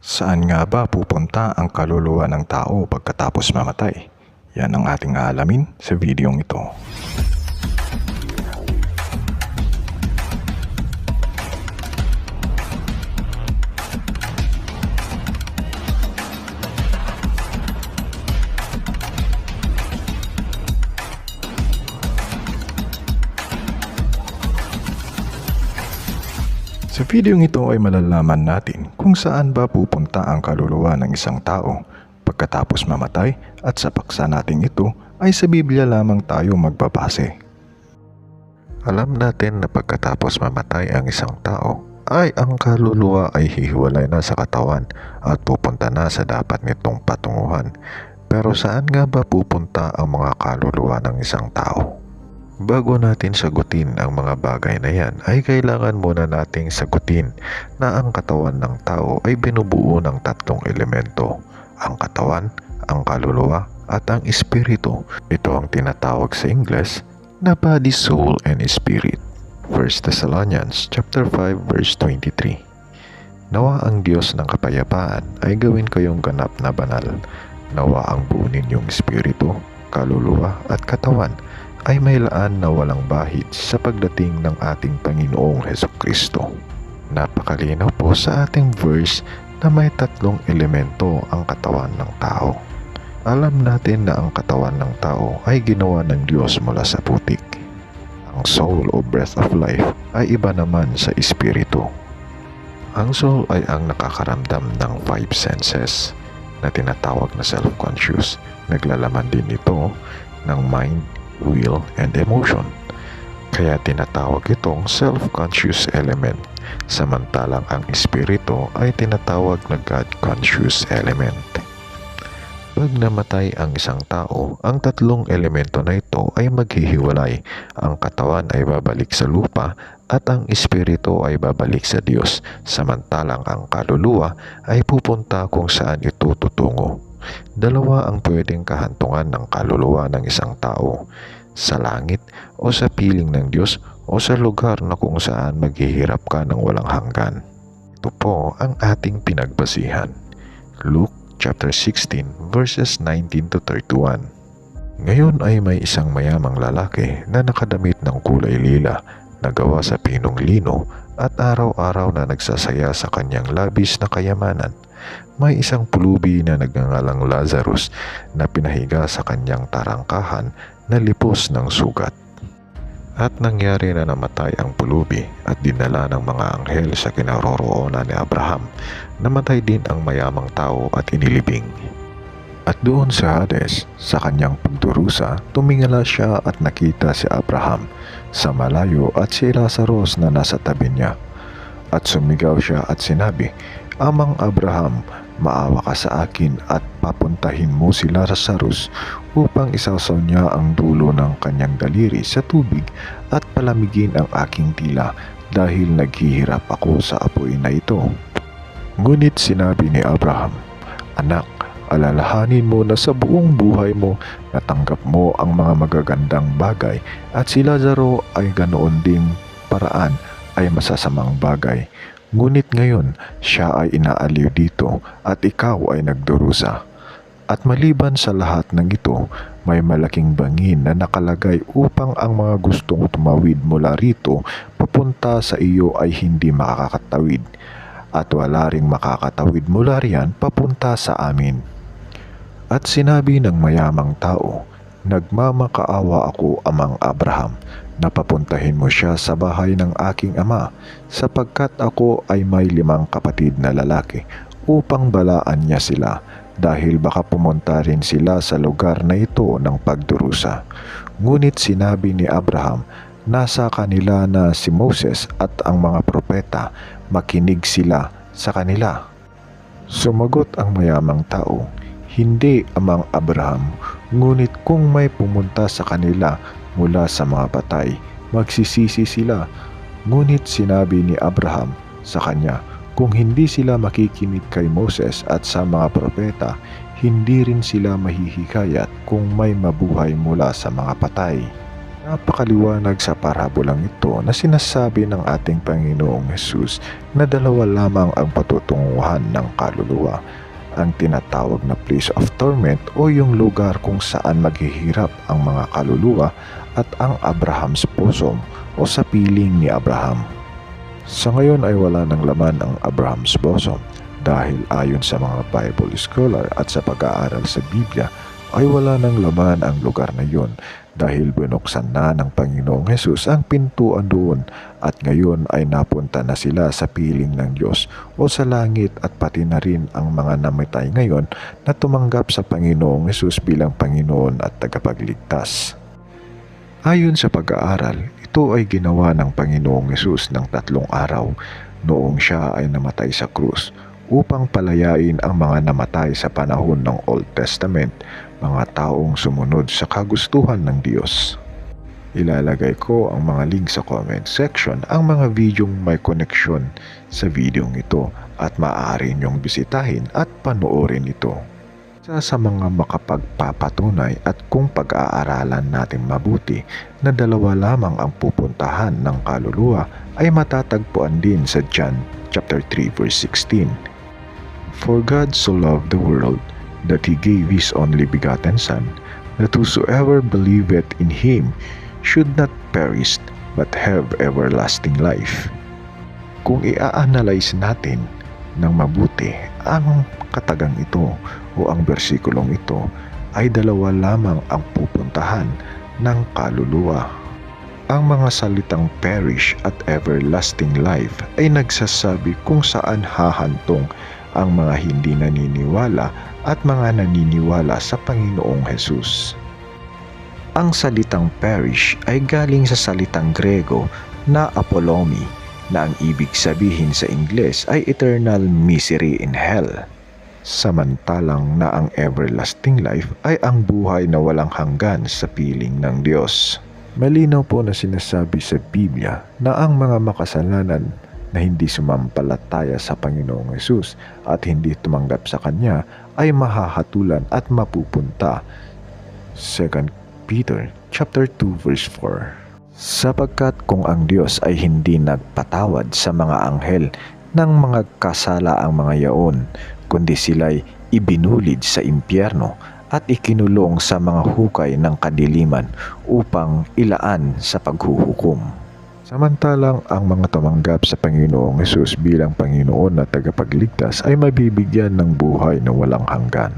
Saan nga ba pupunta ang kaluluwa ng tao pagkatapos mamatay? Yan ang ating aalamin sa videong ito. Sa videong ito ay malalaman natin kung saan ba pupunta ang kaluluwa ng isang tao pagkatapos mamatay at sa paksa nating ito ay sa Biblia lamang tayo magbabase. Alam natin na pagkatapos mamatay ang isang tao ay ang kaluluwa ay hihiwalay na sa katawan at pupunta na sa dapat nitong patunguhan. Pero saan nga ba pupunta ang mga kaluluwa ng isang tao? Bago natin sagutin ang mga bagay na yan, ay kailangan muna nating sagutin na ang katawan ng tao ay binubuo ng tatlong elemento. Ang katawan, ang kaluluwa, at ang espiritu. Ito ang tinatawag sa Ingles na body, soul, and spirit. 1 Thessalonians chapter 5 verse 23. Nawa ang Diyos ng kapayapaan ay gawin kayong ganap na banal. Nawa ang buo ninyong espiritu, kaluluwa at katawan ay may laan na walang bahid sa pagdating ng ating Panginoong Heso Kristo. Napakalinaw po sa ating verse na may tatlong elemento ang katawan ng tao. Alam natin na ang katawan ng tao ay ginawa ng Diyos mula sa putik. Ang soul o breath of life ay iba naman sa espiritu. Ang soul ay ang nakakaramdam ng five senses na tinatawag na self-conscious. Naglalaman din ito ng mind, will, and emotion. Kaya tinatawag itong self-conscious element, samantalang ang espiritu ay tinatawag na God-conscious element. Pag namatay ang isang tao, ang tatlong elemento na ito ay maghihiwalay. Ang katawan ay babalik sa lupa at ang espiritu ay babalik sa Diyos, samantalang ang kaluluwa ay pupunta kung saan ito tutungo. Dalawa ang pwedeng kahantungan ng kaluluwa ng isang tao, sa langit o sa piling ng Diyos o sa lugar na kung saan maghihirap ka ng walang hanggan. Ito po ang ating pinagbasihan. Luke chapter 16 verses 19 to 31. Ngayon ay may isang mayamang lalaki na nakadamit ng kulay lila na gawa sa pinong lino at araw-araw na nagsasaya sa kanyang labis na kayamanan may isang pulubi na nagngangalang Lazarus na pinahiga sa kanyang tarangkahan na lipos ng sugat. At nangyari na namatay ang pulubi at dinala ng mga anghel sa kinaroroonan ni Abraham. Namatay din ang mayamang tao at inilibing. At doon sa Hades, sa kanyang pagdurusa, tumingala siya at nakita si Abraham sa malayo at si Lazarus na nasa tabi niya. At sumigaw siya at sinabi, Amang Abraham, maawa ka sa akin at papuntahin mo si Lazarus upang isasaw niya ang dulo ng kanyang daliri sa tubig at palamigin ang aking tila dahil naghihirap ako sa apoy na ito. Ngunit sinabi ni Abraham, Anak, alalahanin mo na sa buong buhay mo natanggap mo ang mga magagandang bagay at si Lazaro ay ganoon ding paraan ay masasamang bagay. Ngunit ngayon, siya ay inaaliw dito at ikaw ay nagdurusa. At maliban sa lahat ng ito, may malaking bangin na nakalagay upang ang mga gustong tumawid mula rito papunta sa iyo ay hindi makakatawid. At wala ring makakatawid mula riyan papunta sa amin. At sinabi ng mayamang tao, Nagmamakaawa ako amang Abraham na papuntahin mo siya sa bahay ng aking ama sapagkat ako ay may limang kapatid na lalaki upang balaan niya sila dahil baka pumunta rin sila sa lugar na ito ng pagdurusa. Ngunit sinabi ni Abraham, nasa kanila na si Moses at ang mga propeta, makinig sila sa kanila. Sumagot ang mayamang tao, hindi amang Abraham, ngunit kung may pumunta sa kanila mula sa mga patay, magsisisi sila. Ngunit sinabi ni Abraham sa kanya, kung hindi sila makikinig kay Moses at sa mga propeta, hindi rin sila mahihikayat kung may mabuhay mula sa mga patay. Napakaliwanag sa parabolang ito na sinasabi ng ating Panginoong Hesus na dalawa lamang ang patutunguhan ng kaluluwa. Ang tinatawag na place of torment o yung lugar kung saan maghihirap ang mga kaluluwa at ang Abraham's bosom o sa piling ni Abraham. Sa ngayon ay wala ng laman ang Abraham's bosom dahil ayon sa mga Bible scholar at sa pag-aaral sa Biblia ay wala ng laman ang lugar na yun dahil binuksan na ng Panginoong Hesus ang pintuan doon at ngayon ay napunta na sila sa piling ng Diyos o sa langit at pati na rin ang mga namatay ngayon na tumanggap sa Panginoong Hesus bilang Panginoon at tagapagligtas. Ayon sa pag-aaral, ito ay ginawa ng Panginoong Hesus ng tatlong araw noong siya ay namatay sa krus upang palayain ang mga namatay sa panahon ng Old Testament, mga taong sumunod sa kagustuhan ng Diyos. Ilalagay ko ang mga link sa comment section ang mga videong may koneksyon sa videong ito at maaari niyong bisitahin at panoorin ito. Isa sa mga makapagpapatunay at kung pag-aaralan natin mabuti na dalawa lamang ang pupuntahan ng kaluluwa ay matatagpuan din sa John chapter 3 verse 16. For God so loved the world that he gave his only begotten Son, that whosoever believeth in him should not perish but have everlasting life. Kung i-analyze natin ng mabuti ang katagang ito o ang bersikulong ito ay dalawa lamang ang pupuntahan ng kaluluwa. Ang mga salitang perish at everlasting life ay nagsasabi kung saan hahantong ang mga hindi naniniwala at mga naniniwala sa Panginoong Hesus. Ang salitang perish ay galing sa salitang Grego na apolomi na ang ibig sabihin sa Ingles ay eternal misery in hell. Samantalang na ang everlasting life ay ang buhay na walang hanggan sa piling ng Diyos. Malinaw po na sinasabi sa Biblia na ang mga makasalanan na hindi sumampalataya sa Panginoong Yesus at hindi tumanggap sa Kanya ay mahahatulan at mapupunta. 2 Peter chapter 2 verse 4 Sapagkat kung ang Diyos ay hindi nagpatawad sa mga anghel ng mga kasala ang mga yaon, kundi sila'y ibinulid sa impyerno at ikinulong sa mga hukay ng kadiliman upang ilaan sa paghuhukom. Samantalang ang mga tumanggap sa Panginoong Yesus bilang Panginoon at tagapagligtas ay mabibigyan ng buhay na walang hanggan.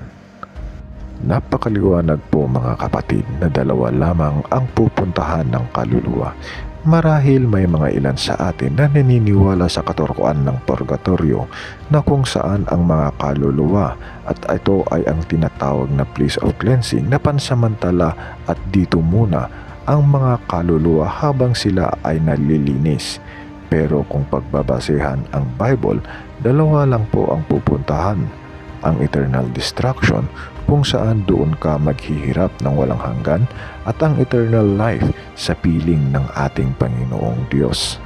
Napakaliwanag po mga kapatid na dalawa lamang ang pupuntahan ng kaluluwa. Marahil may mga ilan sa atin na naniniwala sa katorkoan ng purgatorio na kung saan ang mga kaluluwa at ito ay ang tinatawag na place of cleansing na pansamantala at dito muna ang mga kaluluwa habang sila ay nalilinis. Pero kung pagbabasehan ang Bible, dalawa lang po ang pupuntahan. Ang eternal destruction kung saan doon ka maghihirap ng walang hanggan at ang eternal life sa piling ng ating Panginoong Diyos.